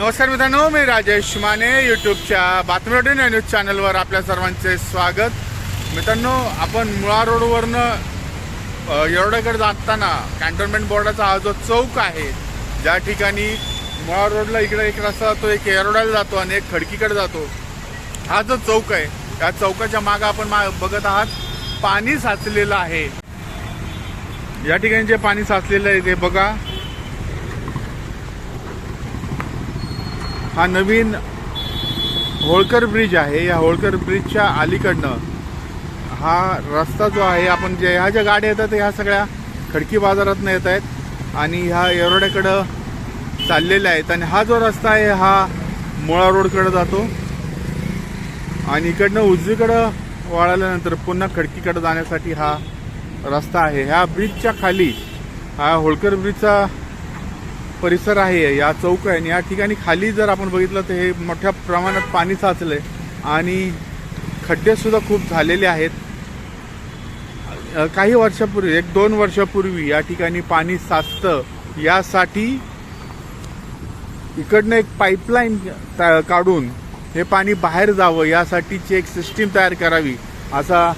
नमस्कार मित्रांनो मी राजेश माने यूट्यूबच्या बातमी न्यूज चॅनलवर आपल्या सर्वांचे स्वागत. मित्रांनो आपण मुळा रोडवरनं अ, येरवड्याकडे जाताना कॅन्टोन्मेंट बोर्डाचा हा जो चौक आहे ज्या ठिकाणी मुळा रोडला इकडे एक रस्ता जातो एक येरवड्याला जातो आणि एक खडकीकडे जातो हा जो चौक आहे या चौकाच्या मागं आपण मा बघत आहात पाणी साचलेलं आहे. या ठिकाणी जे पाणी साचलेलं आहे ते बघा. हा नवीन होळकर ब्रिज आहे. या होळकर ब्रिजच्या अलीकडनं हा रस्ता जो आहे आपण जे ह्या ज्या गाड्या येतात ह्या सगळ्या खडकी बाजारातनं येत आहेत आणि ह्या येरोड्याकडं चाललेल्या आहेत. आणि हा जो रस्ता आहे हा मुळा रोडकडं जातो आणि इकडनं उजवीकडं वळाल्यानंतर पुन्हा खडकीकडं जाण्यासाठी हा रस्ता आहे. ह्या ब्रिजच्या खाली हा होळकर ब्रिजचा परिसर आहे या चौक आहे. आणि या ठिकाणी खाली जर आपण बघितलं तर हे मोठ्या प्रमाणात पाणी साचलं आहे आणि खड्डेसुद्धा खूप झालेले आहेत. काही वर्षापूर्वी एक दोन वर्षापूर्वी या ठिकाणी पाणी साचतं. यासाठी इकडनं एक पाईपलाईन काढून हे पाणी बाहेर जावं. यासाठीची एक सिस्टीम तयार करावी असा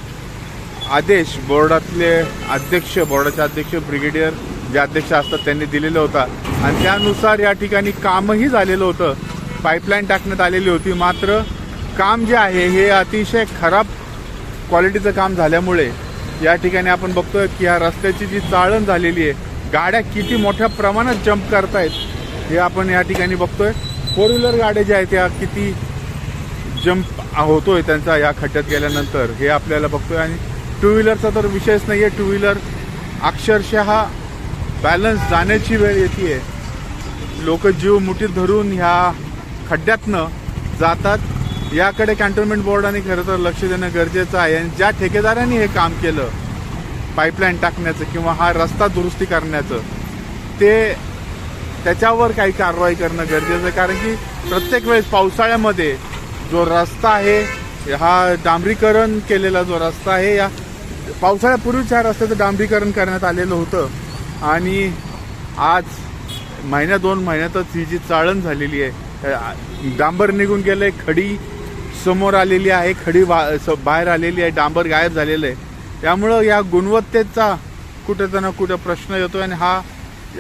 आदेश बोर्डातले अध्यक्ष बोर्डाचे अध्यक्ष ब्रिगेडियर जे अध्यक्ष असतात त्यांनी दिलेला होता. आणि त्यानुसार या ठिकाणी कामही झालेलं होतं. पाईपलाईन टाकण्यात आलेली होती. मात्र काम जे आहे हे अतिशय खराब क्वालिटीचं काम झाल्यामुळे या ठिकाणी आपण बघतोय की या रस्त्याची जी चाळण झालेली आहे गाड्या किती मोठ्या प्रमाणात जंप करतायत हे आपण या ठिकाणी बघतोय. फोर व्हीलर गाड्या ज्या आहेत त्या किती जंप होतोय त्यांचा या खड्ड्यात गेल्यानंतर हे आपल्याला बघतोय. आणि टू व्हीलरचा तर विषयच नाही आहे टू व्हीलर अक्षरशः बॅलन्स जाण्याची वेळ येते लोक जीव मुठीत धरून ह्या खड्ड्यातनं जातात. याकडे कॅन्टोन्मेंट बोर्डाने खरं तर लक्ष देणं गरजेचं आहे. आणि ज्या ठेकेदारांनी हे काम केलं पाईपलाईन टाकण्याचं किंवा हा रस्ता दुरुस्ती करण्याचं ते त्याच्यावर काही कारवाई करणं गरजेचं आहे. कारण की प्रत्येक वेळेस पावसाळ्यामध्ये जो रस्ता आहे हा डांबरीकरण केलेला जो रस्ता आहे या पावसाळ्यापूर्वीच ह्या रस्त्याचं डांबरीकरण करण्यात आलेलं होतं. आणि आज महिन्या दोन महिन्यातच ही जी चाळण झालेली आहे डांबर निघून गेलं आहे खडी समोर आलेली आहे खडी बा- स- बाहेर आलेली आहे डांबर गायब झालेलं आहे. त्यामुळं या गुणवत्तेचा कुठं ना कुठं प्रश्न येतो आणि हा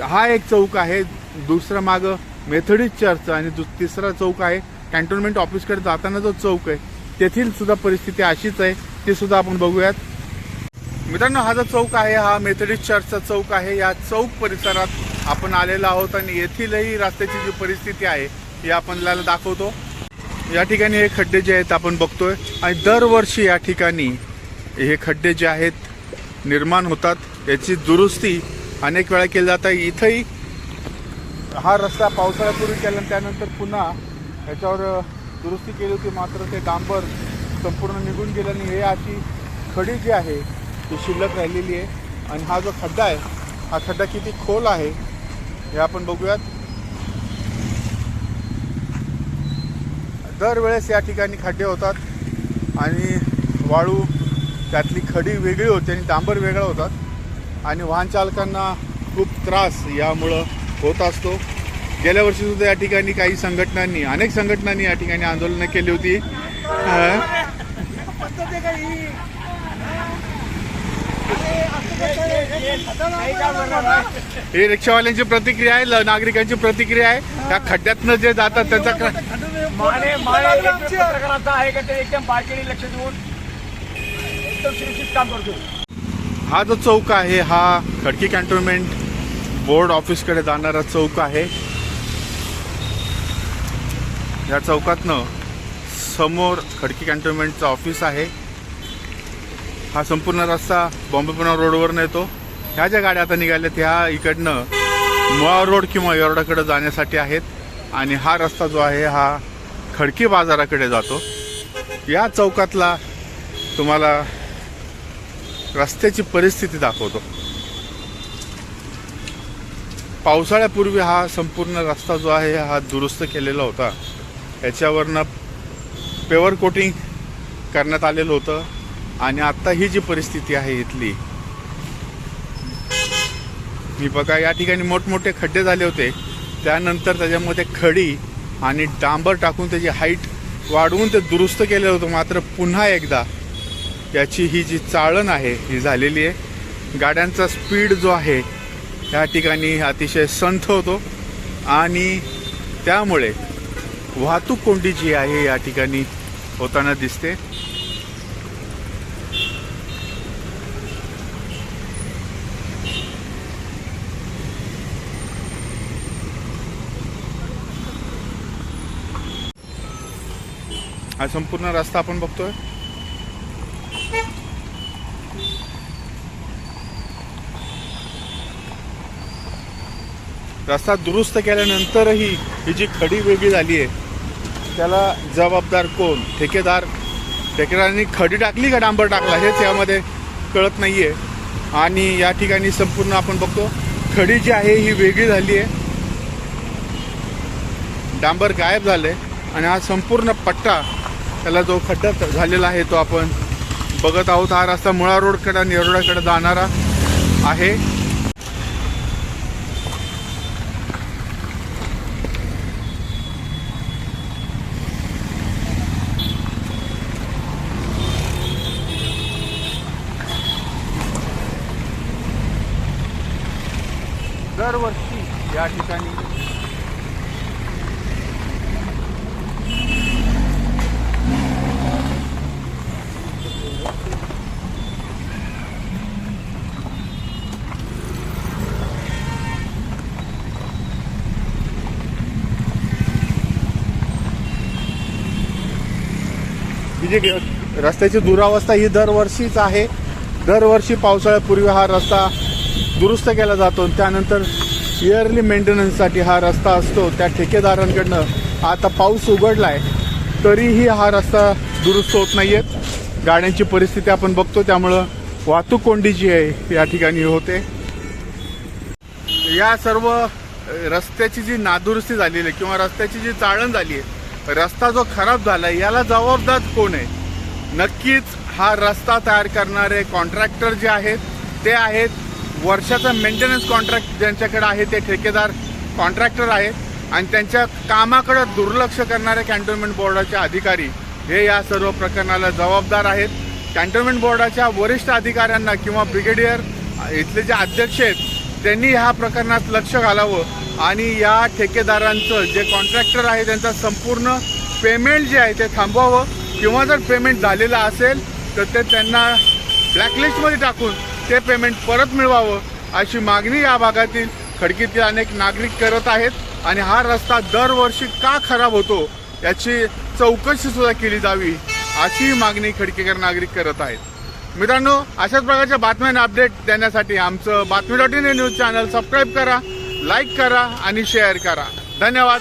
हा एक चौक आहे दुसरा मागं मेथडिस्ट चर्च आणि दु- तिसरा चौक आहे कॅन्टोन्मेंट ऑफिसकडे जाताना जो चौक आहे तेथील सुद्धा परिस्थिती अशीच आहे ती सुद्धा आपण बघूयात. मित्रांनो हा जो चौक आहे हा मेथडिस्ट चर्चचा चौक आहे. या चौक परिसरात आपण आलेलो आहोत आणि येथीलही रस्त्याची जी परिस्थिती आहे ही आपल्याला दाखवतो. या ठिकाणी हे खड्डे जे आहेत आपण बघतोय. आणि दरवर्षी या ठिकाणी हे खड्डे जे आहेत निर्माण होतात. याची दुरुस्ती अनेक वेळा केली जात. आहे इथंही हा रस्ता पावसाळ्यापूर्वी केला आणि त्यानंतर पुन्हा याच्यावर दुरुस्ती केली होती. मात्र ते डांबर संपूर्ण निघून गेलं आणि हे अशी खडी जी आहे ती शिल्लक राहिलेली आहे. आणि हा जो खड्डा आहे हा खड्डा किती खोल आहे हे आपण बघूयात. दरवेळेस या ठिकाणी खड्डे होतात आणि वाळू त्यातली खडी वेगळी होते आणि डांबर वेगळा होतात आणि वाहन चालकांना खूप त्रास यामुळं होत असतो. गेल्या वर्षीसुद्धा या ठिकाणी काही संघटनांनी अनेक संघटनांनी या ठिकाणी आंदोलनं केली होती. ही रिक्षावाल्यांची प्रतिक्रिया आहे नागरिकांची प्रतिक्रिया आहे. त्या खड्ड्यातनं जे जातात त्यांचा क्र- माने माने इलेक्ट्रिक पत्रकारांचा आहे का ते एकदम बारकेने लक्ष देऊन एकदम सुरक्षित काम करतो. हा जो चौक आहे हा खडकी कॅन्टोन्मेंट बोर्ड ऑफिसकडे जाणारा चौक आहे. या चौकातनं समोर खडकी कॅन्टोन्मेंटचं ऑफिस आहे. हा संपूर्ण रस्ता बॉम्बे पुणा येतो. ह्या ज्या गाड्या आता निघाल्यात ह्या इकडनं मुळा रोड किंवा येरवड्याकडे जाण्यासाठी आहेत आणि हा रस्ता जो आहे हा खडकी बाजाराकडे जातो. या चौकातला तुम्हाला रस्त्याची परिस्थिती दाखवतो. पावसाळ्यापूर्वी हा संपूर्ण रस्ता जो आहे हा दुरुस्त केलेला होता. याच्यावरनं पेवर कोटिंग करण्यात आलेलं होतं. आणि आत्ता ही जी परिस्थिती आहे इथली मी बघा या ठिकाणी मोठमोठे खड्डे झाले होते. त्यानंतर त्याच्यामध्ये खडी आणि डांबर टाकून त्याची हाईट वाढवून ते दुरुस्त केलं होतं मात्र पुन्हा एकदा याची ही जी चाळण आहे ही झालेली आहे. गाड्यांचा स्पीड जो आहे या ठिकाणी अतिशय संथ होतो. आणि त्यामुळे वाहतूक कोंडी जी आहे या ठिकाणी होताना दिसते. हा संपूर्ण रस्ता आपण बघतोय. रस्ता दुरुस्त केल्यानंतरही ही जी खडी वेगळी झाली आहे त्याला जबाबदार कोण? ठेकेदार? ठेकेदारांनी खडी टाकली का डांबर टाकला? हेच यामध्ये कळत नाही आहे आणि या ठिकाणी संपूर्ण आपण बघतो खडी जी आहे ही वेगळी झाली आहे. डांबर गायब झाले आणि हा संपूर्ण पट्टा त्याला जो खड्डा झालेला आहे तो आपण बघत आहोत. हा रस्ता मुळा रोडकडे नेरोडाकडे जाणारा आहे. दरवर्षी या ठिकाणी ही जी रस्त्याची दुरावस्था ही दरवर्षीच आहे. दरवर्षी पावसाळ्यापूर्वी हा रस्ता दुरुस्त केला जातो. त्यानंतर इयरली मेंटेनन्ससाठी हा रस्ता असतो. त्या ठेकेदारांकडनं आता पाऊस उघडला आहे तरीही हा रस्ता दुरुस्त होत नाही आहेत गाड्यांची परिस्थिती आपण बघतो. त्यामुळं वाहतूक कोंडी जी आहे या ठिकाणी होते. या सर्व रस्त्याची जी नादुरुस्ती झालेली आहे किंवा रस्त्याची जी चाळण झाली आहे रस्ता जो खराब झाला आहे याला जबाबदार कोण आहे? नक्कीच हा रस्ता तयार करणारे कॉन्ट्रॅक्टर जे आहेत ते आहेत वर्षाचा मेंटेनन्स कॉन्ट्रॅक्ट ज्यांच्याकडे आहे ते ठेकेदार कॉन्ट्रॅक्टर आहेत आणि त्यांच्या कामाकडे दुर्लक्ष करणारे कॅन्टोन्मेंट बोर्डाचे अधिकारी हे या सर्व प्रकरणाला जबाबदार आहेत. कॅन्टोन्मेंट बोर्डाच्या वरिष्ठ अधिकाऱ्यांना किंवा ब्रिगेडियर इथले जे अध्यक्ष आहेत त्यांनी ह्या प्रकरणात लक्ष घालावं आणि या ठेकेदारांचं जे कॉन्ट्रॅक्टर आहे त्यांचा संपूर्ण पेमेंट जे आहे ते थांबवावं. किंवा जर पेमेंट झालेलं असेल तर ते त्यांना ब्लॅकलिस्टमध्ये टाकून ते पेमेंट परत मिळवावं अशी मागणी या भागातील खडकीतील अनेक नागरिक करत आहेत. आणि हा रस्ता दरवर्षी का खराब होतो याची चौकशी सुद्धा केली जावी अशी मागणी खडकेकर नागरिक करत आहेत. मित्रांनो अशाच प्रकारच्या बातम्यांना अपडेट देण्यासाठी आमचं Batmi dot in news channel subscribe करा लाईक करा आणि शेअर करा. धन्यवाद.